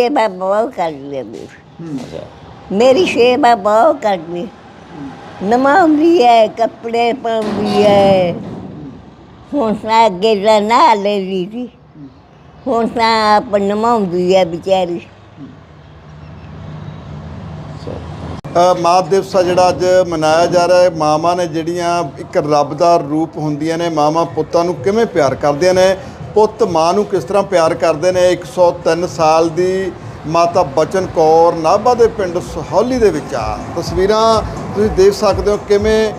ਸੇਵਾ ਬਹੁਤ ਕਰਦੀ ਹੈ। ਮੇਰੀ ਅੱਛਾ। ਮੇਰੀ ਸੇਵਾ ਬਹੁਤ ਕਰਦੀ। ਹੈ। ਨਮਾਉਂਦੀ ਹੈ ਕੱਪੜੇ ਪਾਉਂਦੀ ਹੈ ਹੁਣ ਤਾਂ ਅੱਗੇ ਨਾ ਲੈ ਲਈ ਸੀ। ਹੁਣ ਤਾਂ ਆਪ ਨਮਾਉਂਦੀ ਹੈ ਵਿਚਾਰੀ। ਅ, ਮਾਂ ਦਿਵਸ ਆ ਜਿਹੜਾ ਅੱਜ ਮਨਾਇਆ ਜਾ ਰਿਹਾ ਹੈ ਮਾਵਾਂ ਨੇ ਜਿਹੜੀਆਂ ਇੱਕ ਰੱਬ ਦਾ ਰੂਪ ਹੁੰਦੀਆਂ ਨੇ ਮਾਵਾਂ ਪੁੱਤਾਂ ਨੂੰ ਕਿਵੇਂ ਪਿਆਰ ਕਰਦੀਆਂ ਨੇ ਪੁੱਤ ਮਾਂ ਨੂੰ ਕਿਸ ਤਰ੍ਹਾਂ ਪਿਆਰ ਕਰਦੇ ਨੇ? 103 ਸਾਲ ਦੀ ਮਾਤਾ ਬਚਨ ਕੌਰ ਨਾਭਾ ਦੇ ਪਿੰਡ ਸਹੌਲੀ ਦੇ ਵਿੱਚ ਆ। ਤਸਵੀਰਾਂ ਤੁਸੀਂ ਦੇਖ ਸਕਦੇ ਹੋ ਕਿਵੇਂ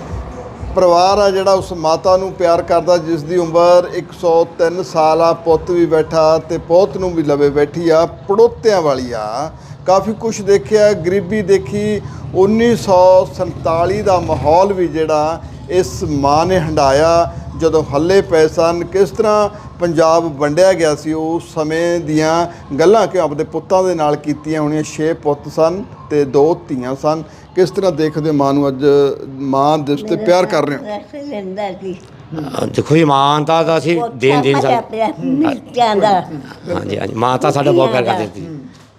ਪਰਿਵਾਰ ਆ ਜਿਹੜਾ ਉਸ ਮਾਤਾ ਨੂੰ ਪਿਆਰ ਕਰਦਾ, ਜਿਸ ਦੀ ਉਮਰ 103 ਸਾਲ ਆ। ਪੁੱਤ ਵੀ ਬੈਠਾ ਤੇ ਪੋਤ ਨੂੰ ਵੀ ਲਵੇ ਬੈਠੀ ਆ, ਪੜੋਤਿਆਂ ਵਾਲੀ ਆ। ਕਾਫੀ ਕੁਝ ਦੇਖਿਆ, ਗਰੀਬੀ ਦੇਖੀ 1947 ਦਾ ਮਾਹੌਲ ਵੀ ਜਿਹੜਾ ਇਸ ਮਾਂ ਨੇ ਹੰਡਾਇਆ, ਜਦੋਂ ਹੱਲੇ ਪਏ ਸਨ। ਕਿਸ ਤਰ੍ਹਾਂ ਪੰਜਾਬ ਵੰਡਿਆ ਗਿਆ ਸੀ ਉਸ ਸਮੇਂ ਦੀਆਂ ਗੱਲਾਂ ਕਿ ਆਪਦੇ ਪੁੱਤਾਂ ਦੇ ਨਾਲ ਕੀਤੀਆਂ ਹੋਣੀਆਂ? 6 ਪੁੱਤ ਸਨ ਤੇ ਦੋ ਧੀਆਂ ਸਨ। ਕਿਸ ਤਰ੍ਹਾਂ ਦੇਖਦੇ ਹੋ ਮਾਂ ਨੂੰ ਅੱਜ ਮਾਂ ਦਿਵਸ ਤੇ ਪਿਆਰ ਕਰ ਰਹੇ ਹੋ? ਲੈਂਦਾ ਸੀ। ਦੇਖੋ ਜੀ ਮਾਂ ਤਾਂ ਤਾਂ ਅਸੀਂ ਦੇਣ ਦੇਣ ਪਿਆ ਮਿਰਚਾਂ ਦਾ। ਹਾਂਜੀ ਹਾਂਜੀ ਮਾਂ ਤਾਂ ਸਾਡਾ ਬਹੁਤ ਪਿਆਰ ਕਰਦੀ ਸੀ।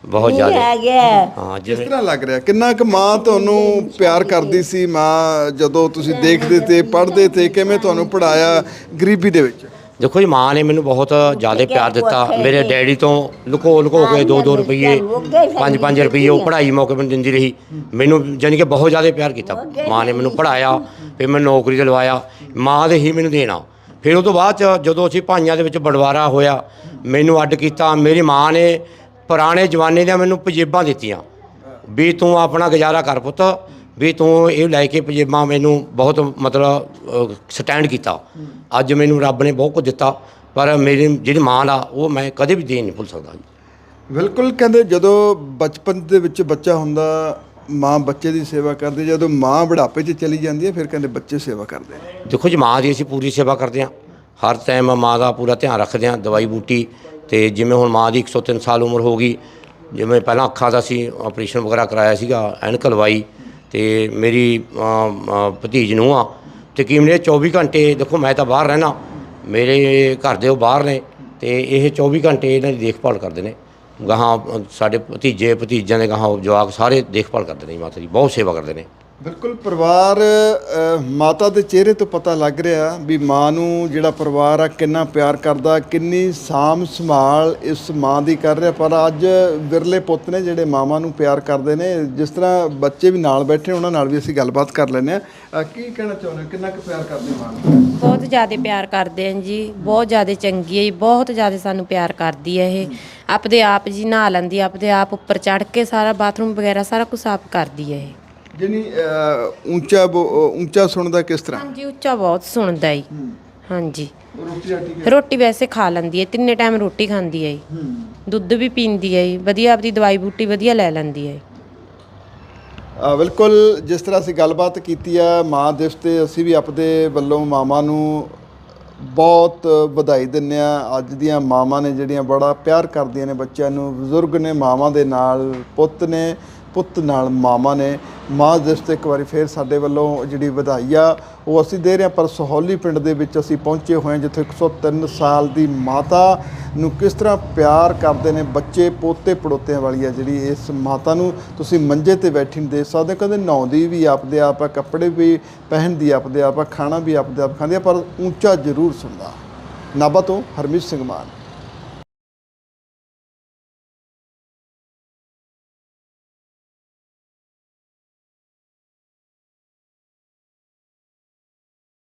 ਬਹੁਤ ਇਹ ਜ਼ਿਆਦਾ। ਆ ਗਿਆ ਹਾਂ ਕਿਸ ਜਿਵੇਂ ਤਰ੍ਹਾਂ ਲੱਗ ਰਿਹਾ? ਕਿੰਨਾ ਕੁ ਮਾਂ ਤੁਹਾਨੂੰ ਪਿਆਰ ਕਰਦੀ ਸੀ? ਮਾਂ ਜਦੋਂ ਤੁਸੀਂ ਦੇਖਦੇ ਤੇ ਪੜ੍ਹਦੇ ਤੇ ਕਿਵੇਂ ਤੁਹਾਨੂੰ ਪੜਾਇਆ ਗਰੀਬੀ ਦੇ ਵਿੱਚ? ਦੇਖੋ ਜੀ ਮਾਂ ਨੇ ਮੈਨੂੰ ਬਹੁਤ ਜ਼ਿਆਦਾ ਪਿਆਰ ਦਿੱਤਾ। ਮੇਰੇ ਡੈਡੀ ਤੋਂ ਲੁਕੋ ਲੁਕੋ ਕੇ 2-2 ਰੁਪਏ 5-5 ਰੁਪਏ ਉਹ ਪੜ੍ਹਾਈ ਮੌਕੇ ਮੈਨੂੰ ਦਿੰਦੀ ਰਹੀ। ਮੈਨੂੰ ਜਾਣੀ ਕਿ ਬਹੁਤ ਜ਼ਿਆਦਾ ਪਿਆਰ ਕੀਤਾ। ਮਾਂ ਨੇ ਮੈਨੂੰ ਪੜਾਇਆ ਫਿਰ ਮੈਨੂੰ ਨੌਕਰੀ ਤੇ ਲਵਾਇਆ ਮਾਂ ਦੇ ਹੀ ਮੈਨੂੰ ਦੇਣਾ। ਫਿਰ ਉਹ ਤੋਂ ਬਾਅਦ ਜਦੋਂ ਅਸੀਂ ਭਾਈਆਂ ਦੇ ਵਿੱਚ ਬਟਵਾਰਾ ਹੋਇਆ ਮੈਨੂੰ ਅੱਡ ਕੀਤਾ। ਮੇਰੀ ਮਾਂ ਨੇ ਪੁਰਾਣੇ ਜਵਾਨੇ ਦੀਆਂ ਮੈਨੂੰ ਪਜੇਬਾਂ ਦਿੱਤੀਆਂ। ਵੀ ਤੂੰ ਆਪਣਾ ਗੁਜ਼ਾਰਾ ਕਰ ਪੁੱਤ। ਵੀ ਤੂੰ ਇਹ ਲੈ ਕੇ ਪਜੇਬਾਂ ਮੈਨੂੰ ਬਹੁਤ ਮਤਲਬ ਸਟੈਂਡ ਕੀਤਾ। ਅੱਜ ਮੈਨੂੰ ਰੱਬ ਨੇ ਬਹੁਤ ਕੁਝ ਦਿੱਤਾ ਪਰ ਮੇਰੀ ਜਿਹੜੀ ਮਾਂ ਦਾ ਉਹ ਮੈਂ ਕਦੇ ਵੀ ਦੇ ਨਹੀਂ ਭੁੱਲ ਸਕਦਾ ਬਿਲਕੁਲ ਕਹਿੰਦੇ ਜਦੋਂ ਬਚਪਨ ਦੇ ਵਿੱਚ ਬੱਚਾ ਹੁੰਦਾ ਮਾਂ ਬੱਚੇ ਦੀ ਸੇਵਾ ਕਰਦੀ ਜਦੋਂ ਮਾਂ ਬੁਢਾਪੇ 'ਚ ਚਲੀ ਜਾਂਦੀ ਹੈ ਫਿਰ ਕਹਿੰਦੇ ਬੱਚੇ ਸੇਵਾ ਕਰਦੇ ਨੇ। ਦੇਖੋ ਜੀ ਮਾਂ ਦੀ ਅਸੀਂ ਪੂਰੀ ਸੇਵਾ ਕਰਦੇ ਹਾਂ। ਹਰ ਟਾਈਮ ਮਾਂ ਦਾ ਪੂਰਾ ਧਿਆਨ ਰੱਖਦੇ ਹਾਂ ਦਵਾਈ ਬੂਟੀ ਤੇ ਜਿਵੇਂ ਹੁਣ ਮਾਂ ਦੀ 103 ਸਾਲ ਉਮਰ ਹੋ ਗਈ ਜਿਵੇਂ ਪਹਿਲਾਂ ਅੱਖਾਂ ਦਾ ਸੀ ਆਪਰੇਸ਼ਨ ਵਗੈਰਾ ਕਰਾਇਆ ਸੀਗਾ ਐਨਕ ਲਵਾਈ ਤੇ ਮੇਰੀ ਭਤੀਜ ਨੂੰ ਆ। ਤੇ ਕੀ ਮੇਰੇ 24 ਘੰਟੇ, ਦੇਖੋ ਮੈਂ ਤਾਂ ਬਾਹਰ ਰਹਿਣਾ ਮੇਰੇ ਘਰ ਦੇ ਉਹ ਬਾਹਰ ਨੇ ਤੇ ਇਹ 24 ਘੰਟੇ ਇਹਨਾਂ ਦੀ ਦੇਖਭਾਲ ਕਰਦੇ ਨੇ। ਗਾਹਾਂ ਸਾਡੇ ਭਤੀਜੇ, ਭਤੀਜਾਂ ਦੇ ਗਾਹਾਂ ਜਵਾਕ ਸਾਰੇ ਦੇਖਭਾਲ ਕਰਦੇ ਨੇ ਮਾਤਾ ਜੀ, ਬਹੁਤ ਸੇਵਾ ਕਰਦੇ ਨੇ। ਬਿਲਕੁਲ ਪਰਿਵਾਰ ਮਾਤਾ ਦੇ ਚਿਹਰੇ ਤੋਂ ਪਤਾ ਲੱਗ ਰਿਹਾ ਵੀ ਮਾਂ ਨੂੰ ਜਿਹੜਾ ਪਰਿਵਾਰ ਆ ਕਿੰਨਾ ਪਿਆਰ ਕਰਦਾ ਕਿੰਨੀ ਸਾਮ ਸੰਭਾਲ ਇਸ ਮਾਂ ਦੀ ਕਰ ਰਿਹਾ। ਪਰ ਅੱਜ ਵਿਰਲੇ ਪੁੱਤ ਨੇ ਜਿਹੜੇ ਮਾਵਾਂ ਨੂੰ ਪਿਆਰ ਕਰਦੇ ਨੇ ਜਿਸ ਤਰ੍ਹਾਂ ਬੱਚੇ ਵੀ ਨਾਲ ਬੈਠੇ ਉਹਨਾਂ ਨਾਲ ਵੀ ਅਸੀਂ ਗੱਲਬਾਤ ਕਰ ਲੈਂਦੇ ਆ ਕੀ ਕਹਿਣਾ ਚਾਹੁੰਦੇ ਹੋ? ਕਿੰਨਾ ਕੁ ਪਿਆਰ ਕਰਦੇ ਮਾਂ ਨੂੰ? ਬਹੁਤ ਜ਼ਿਆਦਾ ਪਿਆਰ ਕਰਦੇ ਆਂ ਜੀ ਬਹੁਤ ਜ਼ਿਆਦਾ ਚੰਗੀ ਹੈ ਜੀ ਬਹੁਤ ਜ਼ਿਆਦਾ ਸਾਨੂੰ ਪਿਆਰ ਕਰਦੀ ਹੈ ਇਹ। ਆਪਦੇ ਆਪ ਜੀ ਨਹਾ ਲੈਂਦੀ ਹੈ, ਆਪਦੇ ਆਪ ਉੱਪਰ ਚੜ੍ਹ ਕੇ ਸਾਰਾ ਬਾਥਰੂਮ ਵਗੈਰਾ ਸਾਰਾ ਕੁਝ ਸਾਫ਼ ਕਰਦੀ ਹੈ ਇਹ। ਜਿਹਨੀ ਉੱਚਾ ਉੱਚਾ ਸੁਣਦਾ ਕਿਸ ਤਰ੍ਹਾਂ? ਹਾਂਜੀ ਉੱਚਾ ਬਹੁਤ ਸੁਣਦਾ ਹੈ। ਹਾਂਜੀ। ਰੋਟੀ ਰਾਟੀ ਰੋਟੀ ਵੈਸੇ ਖਾ ਲੈਂਦੀ ਹੈ ਤਿੰਨੇ ਟਾਈਮ ਰੋਟੀ ਖਾਂਦੀ ਹੈ। ਦੁੱਧ ਵੀ ਪੀਂਦੀ ਹੈ ਵਧੀਆ ਆਪਦੀ ਦਵਾਈ ਬੂਟੀ ਵਧੀਆ ਲੈ ਲੈਂਦੀ ਹੈ ਆ ਬਿਲਕੁਲ ਜਿਸ ਤਰ੍ਹਾਂ ਅਸੀਂ ਗੱਲਬਾਤ ਕੀਤੀ ਆ ਮਾਂ ਦਿਵਸ ਤੇ ਅਸੀਂ ਵੀ ਆਪਦੇ ਵੱਲੋਂ ਮਾਵਾਂ ਨੂੰ ਬਹੁਤ ਵਧਾਈ ਦਿੰਨੇ ਆ। ਅੱਜ ਦੀਆਂ ਮਾਵਾਂ ਨੇ ਜਿਹੜੀਆਂ ਬੜਾ ਪਿਆਰ ਕਰਦੀਆਂ ਨੇ ਬੱਚਿਆਂ ਨੂੰ ਬਜ਼ੁਰਗ ਨੇ ਮਾਵਾਂ ਦੇ ਨਾਲ ਪੁੱਤ ਨੇ ਪੁੱਤ ਨਾਲ ਮਾਮਾ ਨੇ। ਮਾਂ ਦਿਵਸ ਤੇ ਇੱਕ ਵਾਰੀ ਫੇਰ ਸਾਡੇ ਵੱਲੋਂ ਜਿਹੜੀ ਵਧਾਈ ਆ, ਉਹ ਅਸੀਂ ਦੇ ਰਹੇ ਹਾਂ, ਪਰ ਸਹੌਲੀ ਪਿੰਡ ਦੇ ਵਿੱਚ ਅਸੀਂ ਪਹੁੰਚੇ ਹੋਏ ਹਾਂ, ਜਿੱਥੇ 103 ਸਾਲ ਦੀ ਮਾਤਾ ਨੂੰ ਕਿਸ ਤਰ੍ਹਾਂ ਪਿਆਰ ਕਰਦੇ ਨੇ ਬੱਚੇ, ਪੋਤੇ, ਪੜੋਤਿਆਂ ਵਾਲੀ ਆ ਜਿਹੜੀ ਇਸ ਮਾਤਾ ਨੂੰ ਤੁਸੀਂ ਮੰਜੇ ਤੇ ਬੈਠੀ ਨੂੰ ਦੇਖ ਸਕਦੇ। ਹੋ ਕਦੇ ਨਹਾਉਂਦੀ ਵੀ ਆਪਦੇ ਆਪ ਆ, ਕੱਪੜੇ ਵੀ ਪਹਿਨਦੀ ਆਪਦੇ ਆਪ ਆ, ਖਾਣਾ ਵੀ ਆਪਦੇ ਆਪ ਖਾਂਦੀ ਆ, ਪਰ ਉੱਚਾ ਜ਼ਰੂਰ ਸੁਣਦਾ। ਨਾਭਾ ਤੋਂ ਹਰਮੀਤ ਸਿੰਘ ਮਾਨ।